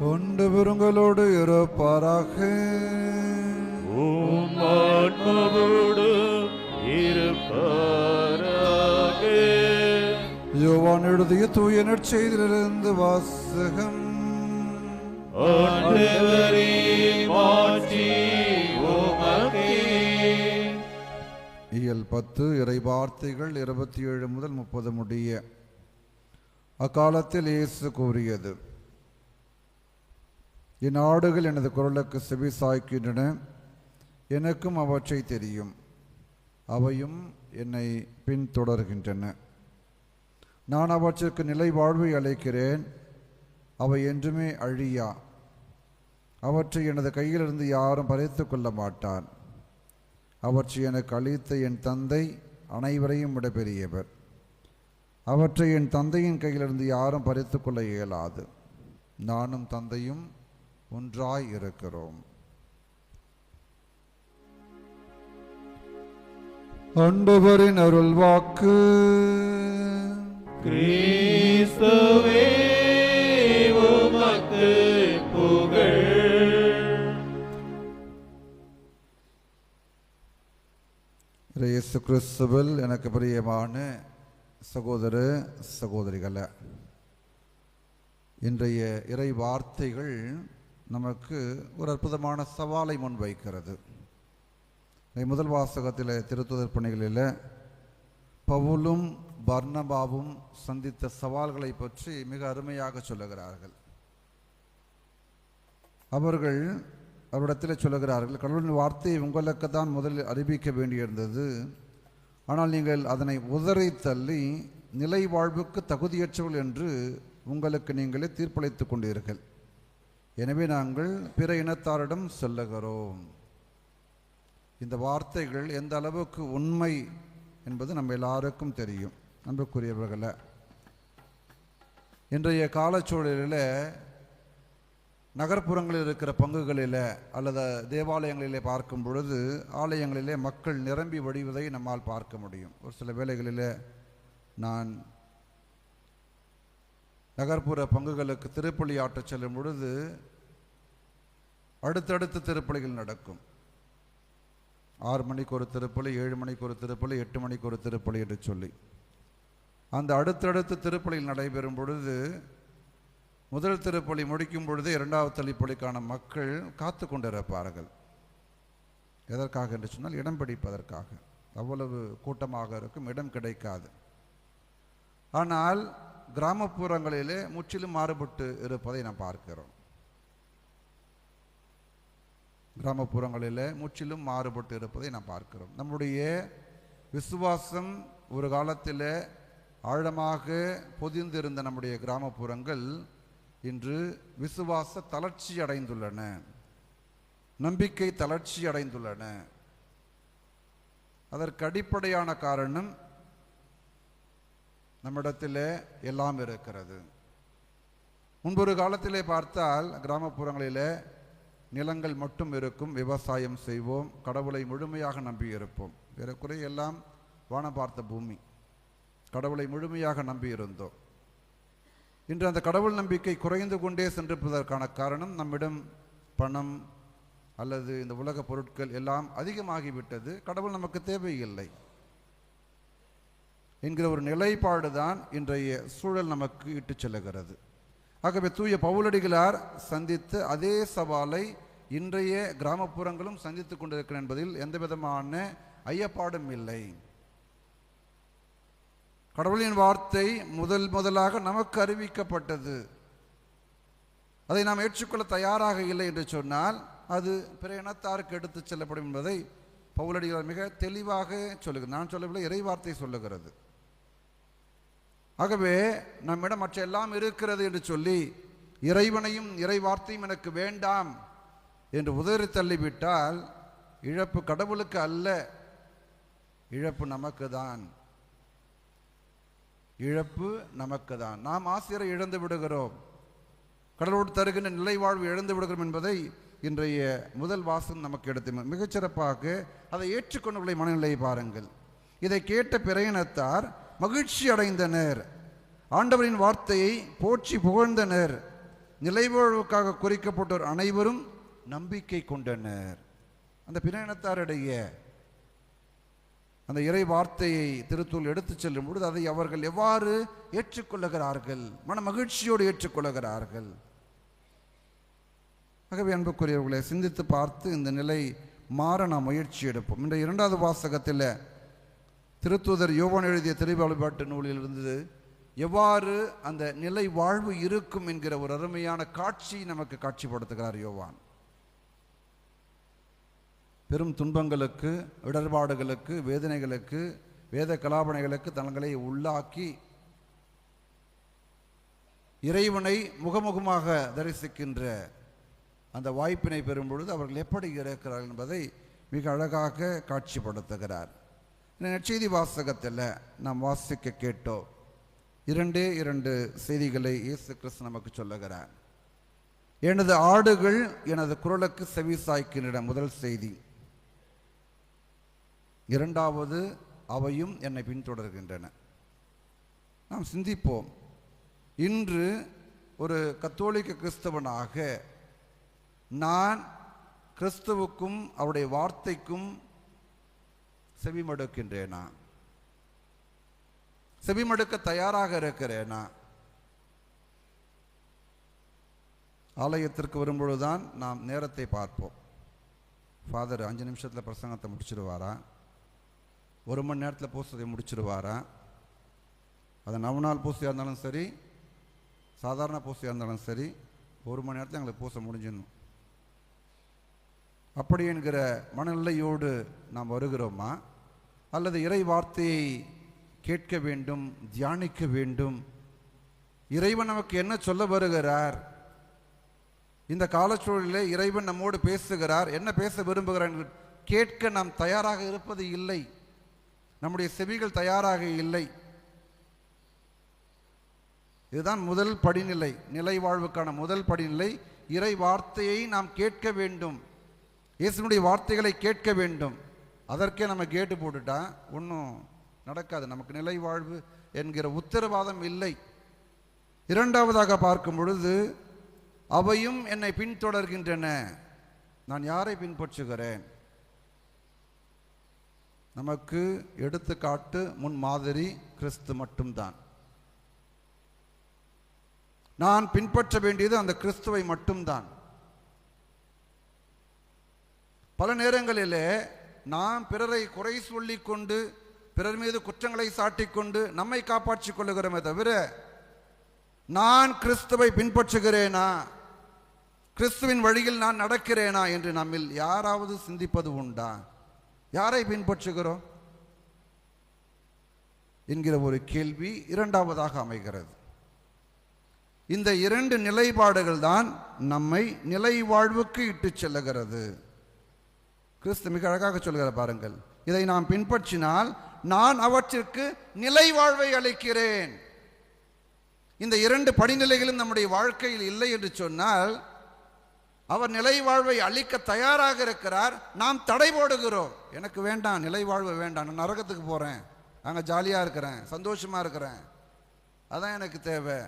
கொண்டு பெருங்களோடு இருப்பாராக. உம் ஆன்மாவோடு இருப்பாராக. யோவான் எழுதிய தூய நற்செய்தியிலிருந்து வாசகம். இயல் பத்து இறை வார்த்தைகள் இருபத்தி ஏழு முதல் முப்பது முடிய. அக்காலத்தில் இயேசு கூறியது என் ஆடுகள் எனது குரலுக்கு செவி சாய்க்கின்றன எனக்கும் அவற்றை தெரியும். அவையும் என்னை பின்தொடர்கின்றன. நான் அவற்றிற்கு நிலை வாழ்வை அளிக்கிறேன். அவை என்றுமே அழியா. அவற்றை எனது கையிலிருந்து யாரும் பறித்து கொள்ள மாட்டான். அவற்றை எனக்கு அளித்த என் தந்தை அனைவரையும் விட பெரியவர். அவற்றை என் தந்தையின் கையிலிருந்து யாரும் பறித்து கொள்ள இயலாது. நானும் தந்தையும் ஒன்றாய் இருக்கிறோம் அன்பவரின் அருள் வாக்கு கிறிஸ்துவே உமக்கு புகழ். இயேசு கிறிஸ்துவில் எனக்கு பிரியமான சகோதர சகோதரிகளே இன்றைய இறை வார்த்தைகள் நமக்கு ஒரு அற்புதமான சவாலை முன்வைக்கிறது. முதல் வாசகத்தில் திருத்துதற் பணிகளில் பவுலும் பர்ணபாவும் சந்தித்த சவால்களை பற்றி மிக அருமையாக சொல்லுகிறார்கள். அவர்கள் அவரிடத்தில் சொல்லுகிறார்கள் கடவுளின் வார்த்தையை உங்களுக்கு தான் முதலில் அறிவிக்க வேண்டியிருந்தது. ஆனால் நீங்கள் அதனை உதறி தள்ளி நிலை வாழ்வுக்கு தகுதியற்றவர்கள் என்று உங்களுக்கு நீங்களே தீர்ப்பளித்துக் கொண்டீர்கள். எனவே நாங்கள் பிற இனத்தாரிடம் செல்லுகிறோம். இந்த வார்த்தைகள் எந்த அளவுக்கு உண்மை என்பது நம்ம எல்லாருக்கும் தெரியும். அன்புக்குரியவர்களை இன்றைய காலச்சூழலில் நகர்ப்புறங்களில் இருக்கிற பங்குகளில் அல்லது தேவாலயங்களிலே பார்க்கும் பொழுது ஆலயங்களிலே மக்கள் நிரம்பி வடிவதை நம்மால் பார்க்க முடியும். ஒரு சில வேளைகளில் நான் நகர்ப்புற பங்குகளுக்கு திருப்பள்ளி ஆட்ட செல்லும் பொழுது அடுத்தடுத்து திருப்பலிகள் நடக்கும். ஆறு மணிக்கு ஒரு திருப்பலி ஏழு மணிக்கு ஒரு திருப்பலி எட்டு மணிக்கு ஒரு திருப்பலி என்று சொல்லி. அந்த அடுத்தடுத்து திருப்பலியில் நடைபெறும் பொழுது முதல் திருப்பலி முடிக்கும் பொழுது இரண்டாவது திருப்பலிக்கான மக்கள் காத்து கொண்டிருப்பார்கள். எதற்காக என்று சொன்னால் இடம் பிடிப்பதற்காக. அவ்வளவு கூட்டமாக இருக்கும் இடம் கிடைக்காது. ஆனால் கிராமப்புறங்களிலே முற்றிலும் மாறுபட்டு இருப்பதை நாம் பார்க்கிறோம். கிராமப்புறங்களில் முற்றிலும் மாறுபட்டு இருப்பதை நாம் பார்க்கிறோம். நம்முடைய விசுவாசம் ஒரு காலத்தில் ஆழமாக பொதிந்திருந்த நம்முடைய கிராமப்புறங்கள் இன்று விசுவாச தளர்ச்சி அடைந்துள்ளன. நம்பிக்கை தளர்ச்சி அடைந்துள்ளன. அதற்கு அடிப்படையான காரணம் நம்மிடத்தில் எல்லாம் இருக்கிறது. முன்பொரு காலத்திலே பார்த்தால் கிராமப்புறங்களிலே நிலங்கள் மட்டும் இருக்கும் விவசாயம் செய்வோம் கடவுளை முழுமையாக நம்பியிருப்போம். ஏறக்குறைய எல்லாம் வானம் பார்த்த பூமி. கடவுளை முழுமையாக நம்பியிருந்தோம். இன்று அந்த கடவுள் நம்பிக்கை குறைந்து கொண்டே சென்றிருப்பதற்கான காரணம் நம்மிடம் பணம் அல்லது இந்த உலக பொருட்கள் எல்லாம் அதிகமாகிவிட்டது. கடவுள் நமக்கு தேவையில்லை. என்கிற ஒரு நிலைப்பாடு தான் இன்றைய சூழல் நமக்கு இட்டு செல்லுகிறது. ஆகவே தூய பவுலடிகளார் சந்தித்த அதே சவாலை இன்றைய கிராமப்புறங்களும் சந்தித்து கொண்டிருக்கிறேன் என்பதில் எந்த விதமான ஐயப்பாடும் இல்லை. கடவுளின் வார்த்தை முதல் முதலாக நமக்கு அறிவிக்கப்பட்டது. அதை நாம் ஏற்றுக்கொள்ள தயாராக இல்லை என்று சொன்னால் அது பிற இனத்தாருக்கு எடுத்துச் செல்லப்படும் என்பதை பவுலடிகளார் மிக தெளிவாக சொல்லுகிறது நான் சொல்லவில்லை இறைவார்த்தை சொல்லுகிறது. ஆகவே நம்மிடம் மற்ற எல்லாம் இருக்கிறது என்று சொல்லி இறைவனையும் இறை வார்த்தையும் எனக்கு வேண்டாம் என்று உதறி தள்ளிவிட்டால் இழப்பு கடவுளுக்கு அல்ல இழப்பு நமக்கு தான் இழப்பு நமக்கு தான் நாம் ஆசிரியரை இழந்து விடுகிறோம். கடலோடு தருகின்ற நிலை வாழ்வு இழந்து விடுகிறோம் என்பதை இன்றைய முதல் வாசம் நமக்கு எடுத்து மிகச்சிறப்பாக அதை ஏற்றுக்கொண்டுள்ள மனநிலையை பாருங்கள். இதை கேட்ட பிறையினத்தார் மகிழ்ச்சி அடைந்தனர் ஆண்டவரின் வார்த்தையை போற்றி புகழ்ந்தனர் நிலைவாழ்வுக்காக குறிக்கப்பட்டோர் அனைவரும் நம்பிக்கை கொண்டனர் அந்த பிணையினத்தாருடைய அந்த இறை வார்த்தையை திருத்தூள் எடுத்துச் செல்லும் பொழுது அதை அவர்கள் எவ்வாறு ஏற்றுக்கொள்ளுகிறார்கள்? மன மகிழ்ச்சியோடு ஏற்றுக்கொள்ளுகிறார்கள். ஆகவே அன்புக்குரியவர்களை சிந்தித்து பார்த்து இந்த நிலை மாற நாம் முயற்சி எடுப்போம். இந்த இரண்டாவது வாசகத்தில் திருத்தூதர் யோவான் எழுதிய திரைவழிபாட்டு நூலில் இருந்தது எவ்வாறு அந்த நிலை வாழ்வு இருக்கும் என்கிற ஒரு அருமையான காட்சி நமக்கு காட்சிப்படுத்துகிறார் யோவான். பெரும் துன்பங்களுக்கு இடர்பாடுகளுக்கு வேதனைகளுக்கு வேத கலாபனைகளுக்கு தங்களை உள்ளாக்கி இறைவனை முகமுகமாக தரிசிக்கின்ற அந்த வாய்ப்பினை பெறும் பொழுது அவர்கள் எப்படி இருக்கிறார்கள் என்பதை மிக அழகாக காட்சிப்படுத்துகிறார். நற்செய்தி வாசகத்தில் நாம் வாசிக்க கேட்டோம். இரண்டே இரண்டு செய்திகளை இயேசு கிறிஸ்து நமக்கு சொல்லுகிறார். எனது ஆடுகள் எனது குரலுக்கு செவி சாய்க்கின்றன முதல் செய்தி. இரண்டாவது அவையும் என்னை பின்தொடர்கின்றன. நாம் சிந்திப்போம். இன்று ஒரு கத்தோலிக்க கிறிஸ்தவனாக நான் கிறிஸ்துவுக்கும் அவருடைய வார்த்தைக்கும் செவிமடுக்கின்றேனா? செவிமடுக்க தயாராக இருக்கிறேனா? ஆலயத்திற்கு வரும்பொழுதுதான் நாம் நேரத்தை பார்ப்போம். ஃபாதர் அஞ்சு நிமிஷத்தில் பிரசங்கத்தை முடிச்சிடுவாரா ஒரு மணி நேரத்தில் பூசத்தை முடிச்சிடுவாரா அது நவநாள் பூசையாக இருந்தாலும் சரி சாதாரண பூசையாக இருந்தாலும் சரி ஒரு மணி நேரத்தில் எங்களுக்கு பூசை முடிஞ்சிடணும். அப்படி என்கிற மனநிலையோடு நாம் வருகிறோமா? அல்லது இறை வார்த்தையை கேட்க வேண்டும் தியானிக்க வேண்டும்? இறைவன் நமக்கு என்ன சொல்ல வருகிறார்? இந்த காலச்சூழலில் இறைவன் நம்மோடு பேசுகிறார். என்ன பேச விரும்புகிறார் கேட்க நாம் தயாராக இருப்பது இல்லை. நம்முடைய செவிகள் தயாராக இல்லை. இதுதான் முதல் படிநிலை. நிலை வாழ்வுக்கான முதல் படிநிலை. இறை வார்த்தையை நாம் கேட்க வேண்டும். இயேசுனுடைய வார்த்தைகளை கேட்க வேண்டும். அதற்கே நம்ம கேட்டு போட்டுட்டா ஒன்றும் நடக்காது. நமக்கு நிலை வாழ்வு என்கிற உத்தரவாதம் இல்லை. இரண்டாவதாக பார்க்கும் பொழுது அவையும் என்னை பின்தொடர்கின்றன. நான் யாரை பின்பற்றுகிறேன்? நமக்கு எடுத்துக்காட்டு முன் மாதிரி கிறிஸ்து மட்டும்தான். நான் பின்பற்ற வேண்டியது அந்த கிறிஸ்துவை மட்டும்தான். பல நேரங்களிலே நாம் பிறரை குறை சொல்லிக் கொண்டு பிறர் மீது குற்றங்களை சாட்டிக்கொண்டு நம்மை காப்பாற்றிக் கொள்ளுகிறோமே தவிர நான் கிறிஸ்துவை பின்பற்றுகிறேனா? கிறிஸ்துவின் வழியில் நான் நடக்கிறேனா என்று நம்மில் யாராவது சிந்திப்பது உண்டா? யாரை பின்பற்றுகிறோம்? என்கிற ஒரு கேள்வி இரண்டாவதாக அமைகிறது. இந்த இரண்டு நிலைப்பாடுகள் தான் நம்மை நிலை வாழ்வுக்கு இட்டுச் செல்லுகிறது. கிறிஸ்து மிக அழகாக சொல்கிற பாருங்கள். இதை நாம் பின்பற்றினால் நான் அவற்றிற்கு நிலை வாழ்வை அளிக்கிறேன். இந்த இரண்டு படிநிலைகளும் நம்முடைய வாழ்க்கையில் இல்லை என்று சொன்னால் அவர் நிலை வாழ்வை அளிக்க தயாராக இருக்கிறார் நாம் தடை போடுகிறோம். எனக்கு வேண்டாம் நிலை வாழ்வு வேண்டாம் நான் நரகத்துக்கு போகிறேன் அங்கே ஜாலியாக இருக்கிறேன் சந்தோஷமாக இருக்கிறேன். அதான் எனக்கு தேவை.